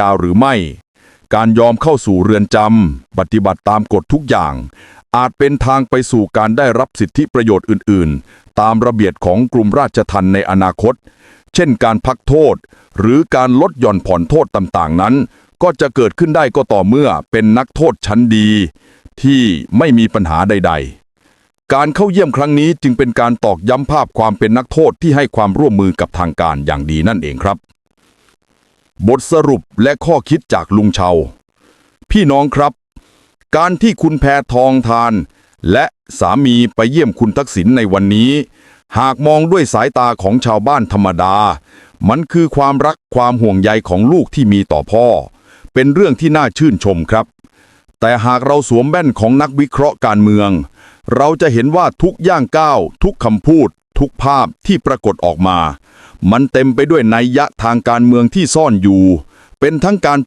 ยาหรือไม่ การยอมเข้าสู่เรือนจำปฏิบัติตามกฎทุกอย่าง อาจเป็นทางไปสู่การได้รับสิทธิประโยชน์อื่น ๆ ตามระเบียบของกลุ่มราชทัณฑ์ในอนาคต เช่นการพักโทษ หรือการลดหย่อนผ่อนโทษต่าง ๆ นั้น ก็จะเกิดขึ้นได้ก็ต่อเมื่อเป็นนักโทษชั้นดี ที่ไม่มีปัญหาใด ๆการเข้าเยี่ยมครั้งนี้จึงเป็นการตอกย้ำภาพความเป็นนักโทษที่ให้ความร่วมมือกับทางการอย่างดีนั่นเองครับ บทสรุปและข้อคิดจากลุงเชา พี่น้องครับ การที่คุณแพทองทาน และสามีไปเยี่ยมคุณทักษิณในวันนี้ หากมองด้วยสายตาของชาวบ้านธรรมดา มันคือความรักความห่วงใยของลูกที่มีต่อพ่อ เป็นเรื่องที่น่าชื่นชมครับ แต่หากเราสวมแว่นของนักวิเคราะห์การเมือง เราจะเห็นว่าทุกย่างก้าว ทุกคำพูด ทุกภาพที่ปรากฏออกมา มันเต็มไปด้วยนัยยะทางการเมืองที่ซ่อนอยู่ เป็นทั้งการ